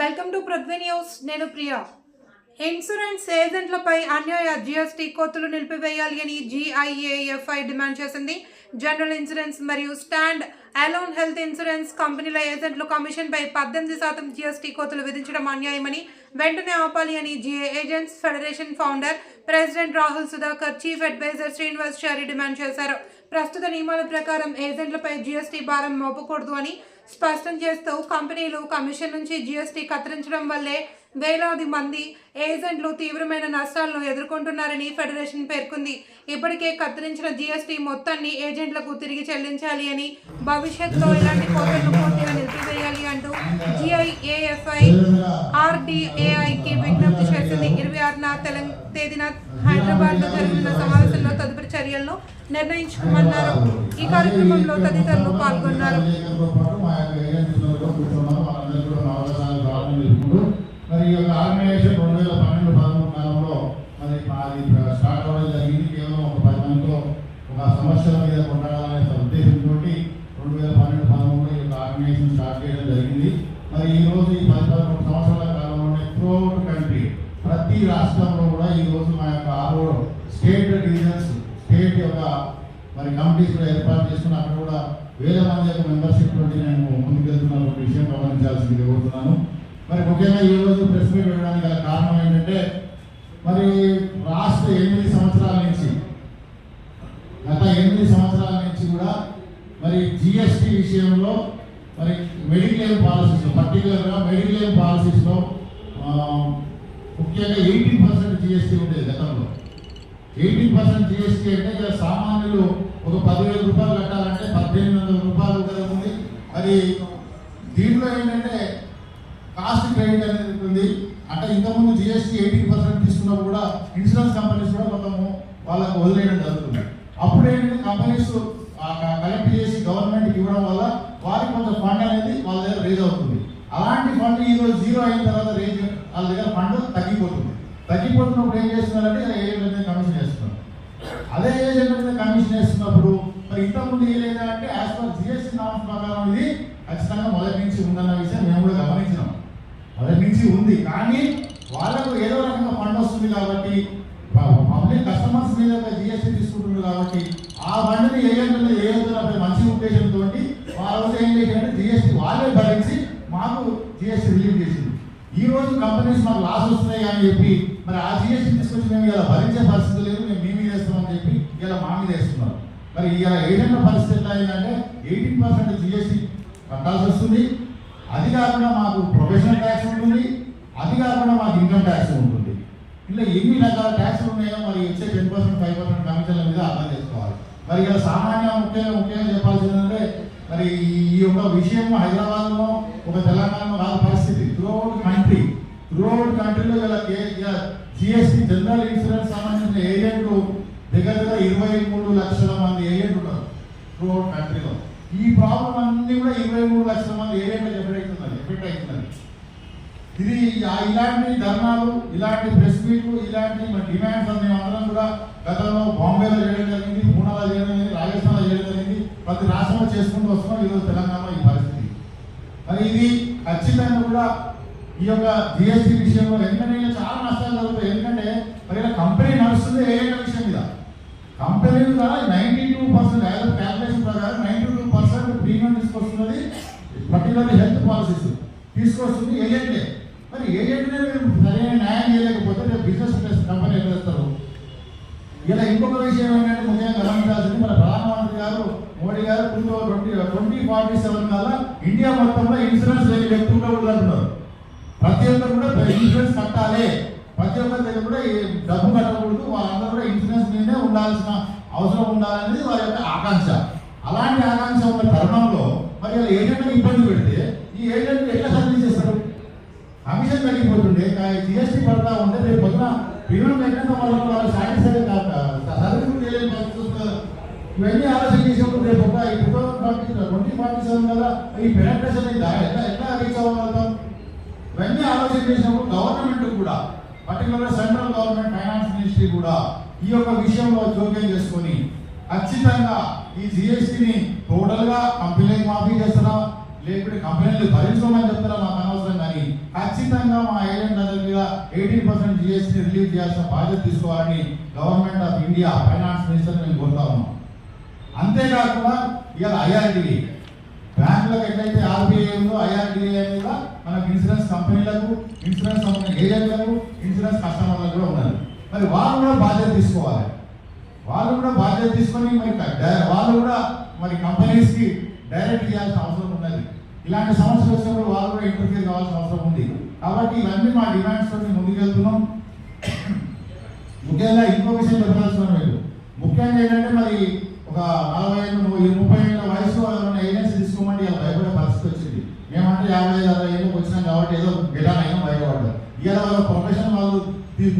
Welcome to Prithvi news. నేను Priya. Insurance ఏజెంట్లపై అన్యాయ GST కోతులు నిలిపివేయాలి అని G I A F I demand చేసింది. జనరల్ ఇన్సూరెన్స్ మరియు స్టాండ్ అలోన్ హెల్త్ ఇన్సూరెన్స్ కంపెనీల ఏజెంట్లు కమిషన్పై పద్దెనిమిది శాతం జిఎస్టీ కోతులు విధించడం అన్యాయమని వెంటనే ఆపాలి అని G A agents federation founder president Rahul Sudhakar chief advisor Srinivas Chari demand చేశారు. ప్రస్తుత నియమాల ప్రకారం ఏజెంట్లపై జీఎస్టీ భారం మోపకూడదు అని స్పష్టం చేస్తూ కంపెనీలు కమిషన్ నుంచి జీఎస్టీ కత్తిరించడం వల్లే వేలాది మంది ఏజెంట్లు తీవ్రమైన నష్టాలను ఎదుర్కొంటున్నారని ఫెడరేషన్ పేర్కొంది. ఇప్పటికే కత్తిరించిన జీఎస్టీ మొత్తాన్ని ఏజెంట్లకు తిరిగి చెల్లించాలి అని భవిష్యత్తులో ఇలాంటి కోతలను పూర్తిగా నిలిపివేయాలి అంటూ జిఐఏఎఫ్ఐ ఆర్డీఏఐకి విజ్ఞప్తి చేసింది. ఇరవై ఆరున తెలంగాణ తేదీన హైదరాబాద్ జరిగిన సమావేశంలో తదుపరి చర్యలను నిర్ణయించుకోమన్నారు. ఈ కార్యక్రమంలో తదితరులు పాల్గొన్నారు. పన్నెండు పదమూడు కాలంలో మరి అది స్టార్ట్ అవ్వడం జరిగింది. కేవలం ఒక పది మందితో ఒక సమస్యల మీద కొట్టాలనే ఉద్దేశంతో రెండు వేల పన్నెండు పదమూడులో ఈ యొక్క ఆర్గనైజేషన్ స్టార్ట్ చేయడం జరిగింది. మరి ఈరోజు ఈ పది పదకొండు సంవత్సరాల కాలంలోనే త్రూఅవుట్ కంట్రీ ప్రతి రాష్ట్రంలో కూడా ఈ రోజు మా యొక్క ఆరు స్టేట్ డివిజన్స్ స్టేట్ యొక్క మరి కమిటీస్ కూడా ఏర్పాటు చేసుకుని అక్కడ కూడా వేల మంది యొక్క మెంబర్షిప్ తోటి నేను ముందుకెళ్తున్న ఒక విషయం గమనించాల్సింది కోరుతున్నాను. మరి ముఖ్యంగా ఈ రోజు ప్రెస్ మీట్ వెళ్ళడానికి గల కారణం ఏంటంటే మరి రాష్ట్ర ఎనిమిది సంవత్సరాల నుంచి గత ఎనిమిది సంవత్సరాల నుంచి కూడా మరి జిఎస్టి విషయంలో మరి మెడిక్లెయిమ్ పాలసీస్లో పర్టికులర్గా మెడిక్లెయిమ్ పాలసీస్లో ముఖ్యంగా ఎయిటీన్ పర్సెంట్ జిఎస్టీ ఉండేది గతంలో. ఎయిటీన్ పర్సెంట్ జిఎస్టీ అంటే ఇక సామాన్యులు ఒక పదివేల రూపాయలు కట్టాలంటే పద్దెనిమిది వందల రూపాయలు కదా ఉంది మరి దీంట్లో ఏంటంటే కాస్ట్ క్రెడిట్ అనేది ఉంది. అంటే ఇంతకుముందు జిఎస్టీ ఎయిటీన్ పర్సెంట్ తీసుకున్నప్పుడు కూడా ఇన్సూరెన్స్ కంపెనీస్ కూడా కొంచెము వాళ్ళకు వదిలేయడం జరుగుతుంది. అప్పుడు ఏంటంటే కంపెనీస్ కలెక్ట్ చేసి గవర్నమెంట్కి ఇవ్వడం వల్ల వారికి కొంత ఫండ్ అనేది వాళ్ళ దగ్గర రేజ్ అవుతుంది. అలాంటి ఫండ్ ఈ రోజు జీరో అయిన తర్వాత రేజ్ వాళ్ళ దగ్గర ఫండ్ తగ్గిపోతుంది. తగ్గిపోతున్నప్పుడు ఏం చేస్తున్నారంటే ఏజెంట్ మీద కమిషన్ చేస్తున్నారు? అదే ఏజెంట్ మీద కమిషన్ వేస్తున్నప్పుడు మరి ఇంతకుముందు ఏం లేదా అంటే యాజ్ పర్ జిఎస్టీ నామ్స్ ప్రకారం ఇది ఖచ్చితంగా మొదటి నుంచి ఉందన్న విషయం మేము కూడా గమనించినాం ఉంది. కానీ వాళ్ళకు ఏదో రకంగా ఫండ్ వస్తుంది కాబట్టి పబ్లిక్ కస్టమర్స్ మీద జిఎస్టీ తీసుకుంటున్నారు కాబట్టి ఆ ఫండ్ని ఏజెంట్లు ఏజెంట్లపై మంచి ఉద్దేశంతో వాళ్ళ రోజు ఏం చేశారంటే జిఎస్టీ వాళ్ళే భరించి మాకు జిఎస్టీ రిలీవ్ చేసింది ఈ రోజు కంపెనీస్ మాకు లాస్ వస్తున్నాయి అని చెప్పి మరి ఆ జిఎస్టీ తీసుకొచ్చి మేము ఇలా భరించే పరిస్థితి లేదు మేము మీ మీద వేస్తామని చెప్పి ఇలా మా మీద వేస్తున్నారు. మరి ఇలా ఏజెంట్ల పరిస్థితి ఎట్లా అయిందంటే ఎయిటీన్ పర్సెంట్ జిఎస్టీ కట్టాల్సి వస్తుంది. అది కాకుండా మాకు ప్రొఫెషనల్ ట్యాక్స్ ఉంటుంది. కాకుండా మాకు ఇన్కమ్ ట్యాక్స్ ఉంటుంది. ఇలా ఎన్ని రకాల ట్యాక్స్లు ఉన్నాయో మరి వచ్చే టెన్ పర్సెంట్ ఫైవ్ పర్సెంట్ కమిషన్ల మీద అర్థం చేసుకోవాలి. మరి ఇలా సామాన్య ముఖ్యంగా ముఖ్యంగా చెప్పాల్సింది అంటే మరి ఈ యొక్క విషయం హైదరాబాద్లో ఒక తెలంగాణలో కాదు పరిస్థితి. త్రూఅవుట్ కంట్రీ త్రూఅవుట్ కంట్రీలో ఇలా జిఎస్టీ జనరల్ ఇన్సూరెన్స్ సంబంధించిన ఏజెంట్లు దగ్గర దగ్గర ఇరవై మూడు లక్షల మంది ఏజెంట్లు ఉన్నారు త్రూఅవుట్ కంట్రీలో ఈ ప్రాబ్లం అన్ని కూడా ఇరవై మూడు లక్షల మంది ఏజెంట్లు ఎఫెక్ట్ అవుతున్నారు ఎఫెక్ట్ అవుతున్నారు. ఇది ఇలాంటి ధర్నాలు ఇలాంటి ప్రెస్ మీట్లు ఇలాంటి డిమాండ్స్ అన్ని కూడా గతంలో బాంబేలో చేయడం జరిగింది పూనాలో చేయడం జరిగింది రాజస్థాన్లో చేయడం జరిగింది. ప్రతి రాష్ట్రంలో చేసుకుంటూ వస్తున్నాం ఈరోజు తెలంగాణలో ఈ పరిస్థితి. మరి ఇది ఖచ్చితంగా కూడా ఈ యొక్క జిఎస్టీ విషయంలో ఎందుకంటే చాలా నష్టాలు జరుగుతాయి. ఎందుకంటే మరి ఇలా కంపెనీ నడుస్తుంది ఏ విషయం మీద? కంపెనీ ద్వారా నైన్టీ టూ పర్సెంట్ క్యాల్కులేషన్ ప్రకారం నైన్టీ టూ పర్సెంట్ ప్రీమియం తీసుకొస్తున్నది పర్టికులర్లీ హెల్త్ పాలసీస్ తీసుకొస్తుంది ఏజెంట్లే మరి ఏజెంట్లే మీరు సరైన న్యాయం చేయలేకపోతే రేపు బిజినెస్ కంపెనీ ఎదురేస్తారు ఇలా ఇంకొక విషయం ఏంటంటే ముఖ్యంగా గమనించాల్సింది మన ప్రధానమంత్రి గారు మోడీ గారు two twenty twenty forty seven కల్లా ఇండియా మొత్తంలో ఇన్సూరెన్స్ లేని వ్యక్తులు కూడా ఉంటారు ప్రతి ఒక్కరు కూడా ఇన్సూరెన్స్ కట్టాలి. ప్రతి ఒక్కరి దగ్గర కూడా డబ్బు కట్టకూడదు. వాళ్ళందరూ కూడా ఇన్సూరెన్స్ మీదే ఉండాల్సిన అవసరం ఉండాలనేది వారి యొక్క ఆకాంక్ష. అలాంటి ఆకాంక్ష ఉన్న తరుణంలో మరి ఇలా ఏజెంట్కి ఇబ్బంది పెడితే ఈ ఏజెంట్ ఎట్లా జిఎస్టీ చేస్తారు కమిషన్ తగ్గిపోతుండే జిఎస్టీ పడతా ఉంటే రేపు పొద్దున ప్రీమియం తగ్గినంత వాళ్ళకి వాళ్ళు సాటిస్ఫై కాక ఇవన్నీ ఆలోచన చేసినప్పుడు రేపు ఒక ఈ two thousand forty twenty forty seven కదా ఈ పెనట్రేషన్ అయిందా ఎట్లా ఎట్లా రీచ్ అవ్వగలుగుతాం ఇవన్నీ ఆలోచన చేసినప్పుడు గవర్నమెంట్ కూడా particular central government finance ministry కూడా ఈ యొక్క విషయంలో జోక్యం చేసుకొని ఖచ్చితంగా ఈ జిఎస్టీని టోటల్గా కంపెనీలకు మాఫీ చేస్తారా? లేకపోతే కంపెనీలు భరించమని చెప్తారా మాకు అనవసరం కానీ? ఎయిటీన్ పర్సెంట్ జిఎస్టీ రిలీజ్ చేయాల్సిన బాధ్యత తీసుకోవాలని government of India finance minister మేము కోరుతా ఉన్నాం. అంతేకాకుండా ఇవాళ ఐఆర్డీఏ బ్యాంకులకు ఎట్లయితే ఆర్బీఐ ఉందో ఐఆర్డిఏ కూడా మనకు ఇన్సూరెన్స్ కంపెనీలకు ఇన్సూరెన్స్ కంపెనీ ఏజెంట్లకు ఇన్సూరెన్స్ కస్టమర్లకు కూడా ఉన్నారు మరి వాళ్ళు కూడా బాధ్యత తీసుకోవాలి. వాళ్ళు కూడా బాధ్యత తీసుకొని మరి వాళ్ళు కూడా మరి కంపెనీస్కి డైరెక్ట్ చేయాల్సిన అవసరం ఉన్నది. ఇలాంటి సమస్యలు వచ్చినప్పుడు వాళ్ళు కూడా ఇంటర్ఫియర్ కావాల్సిన అవసరం ఉంది. కాబట్టి ఇవన్నీ మా డిమాండ్స్తో మేము ముందుకెళ్తున్నాం. ముఖ్యంగా ఇంకో విషయం చెప్పాల్సిన మీరు ముఖ్యంగా ఏంటంటే మరి ఒక నలభై ఏళ్ళు ముప్పై ఏళ్ళ వయసులో వాళ్ళు ఏజెన్సీ తీసుకోమంటే ఇలా భయపడే పరిస్థితి వచ్చింది. మేమంటే యాభై ఐదు అరవై ఏళ్ళకి వచ్చినాం కాబట్టి ఏదో గిటాన్ అయినా భయపడ్డారు ఇవాళ వాళ్ళ ప్రొఫెషన్ వాళ్ళు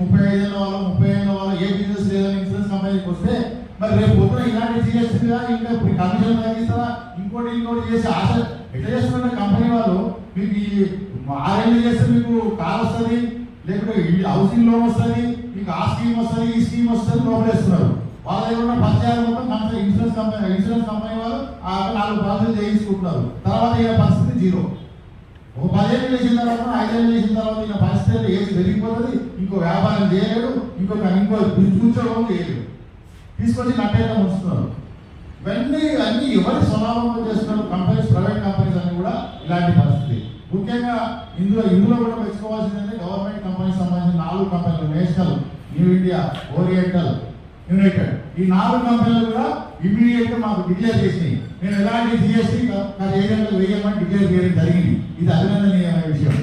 ముప్పై ఐదు ఏళ్ళ వాళ్ళు ముప్పై ఏళ్ళ వాళ్ళు ఏ బిజినెస్ లేదని ఇన్సూరెన్స్ కంపెనీకి వస్తే మరి రేపు పొద్దున ఇలాంటి జీఎస్టీ ఇంకా ఇప్పుడు కమిషన్ తగ్గిస్తారా ఇంకోటి ఇంకోటి చేసి ఆశ ఎట్లా చేస్తున్న కంపెనీ వాళ్ళు మీకు ఈ ఆర్ఎండి చేస్తే మీకు కార్ వస్తుంది లేకుంటే హౌసింగ్ లోన్ వస్తుంది మీకు ఆ స్కీమ్ వస్తుంది ఈ స్కీమ్ వస్తుంది లోపలేస్తున్నారు వాళ్ళ దగ్గర ఉన్న పరిచయాలు మొత్తం company insurance company insurance company వాళ్ళు ఆ నాలుగు పాలసీలు చేయించుకుంటున్నారు. తర్వాత ఇక పరిస్థితి జీరో. ఒక పదేళ్ళు చేసిన తర్వాత ఐదేళ్ళు చేసిన తర్వాత ఇక పరిస్థితి ఏది? పెరిగిపోతుంది? ఇంకో వ్యాపారం చేయలేడు ఇంకొక ఇంకో కూర్చోవడం చేయలేడు. తీసుకొచ్చి నట్టేట ఉంచుతున్నారు ఇవన్నీ అన్ని ఎవరి స్వభావంలో చేస్తున్నారు కంపెనీస్ ప్రైవేట్ కంపెనీస్ అన్ని కూడా ఇలాంటి పరిస్థితి. ముఖ్యంగా ఇందులో ఇందులో కూడా మెచ్చుకోవాల్సిందంటే గవర్నమెంట్ కంపెనీకి సంబంధించిన నాలుగు కంపెనీలు National New India Oriental United ఈ నాలుగు కంపెనీలు కూడా ఇమీడియట్ మాకు డిక్లేర్ చేసినాయి. నేను ఎలాంటి జిఎస్టీ ఏజెంట్లు వేయమని డిక్లేర్ చేయడం జరిగింది. ఇది అభినందనీయమైన విషయం.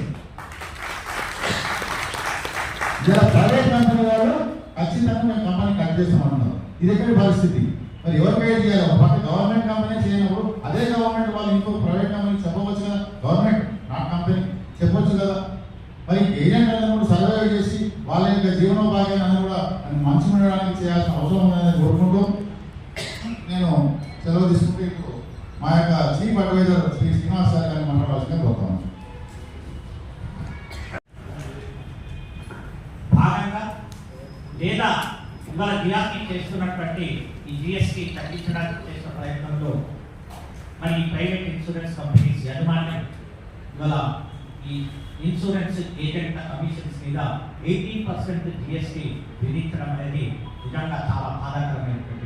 ఇలా ప్రైవేట్ కంపెనీ వాళ్ళు ఖచ్చితంగా మేము కంపెనీ కట్ చేస్తామన్నారు. ఇది ఎక్కడి పరిస్థితి? మరి ఎవరు పే చేయాలి. ఒక పక్క గవర్నమెంట్ కంపెనీ చేయనప్పుడు అదే గవర్నమెంట్ వాళ్ళు ఇంకో ప్రైవేట్ కంపెనీ చెప్పవచ్చు కదా. గవర్నమెంట్ నాట్ కంపెనీ చెప్పొచ్చు కదా. మరి ఏజెంట్ కూడా సర్వే చేసి వాళ్ళ యొక్క జీవనోపాధ్యాన్ని కూడా మంచి ఉండడానికి చేయాల్సిన అవసరం ఉందని కోరుకుంటూ నేను సెలవు తీసుకుంటూ మా యొక్క chief advisor Shri Srinivas sir గారిని మాట్లాడాల్సిందే కోరుతాను భాగంగా లేదా ఇవాళ జిఆర్టీ చేస్తున్నటువంటి ఈ జిఎస్టీ తగ్గించడానికి చేసిన ప్రయత్నంలో మరి ఈ ప్రైవేట్ ఇన్సూరెన్స్ కంపెనీస్ యజమాన్యం ఇవాళ ఈ ఇన్సూరెన్స్ ఏజెంట్ కమిషన్స్ మీద eighty percent G S T విధించడం అనేది నిజంగా చాలా బాధాకరమైనటువంటి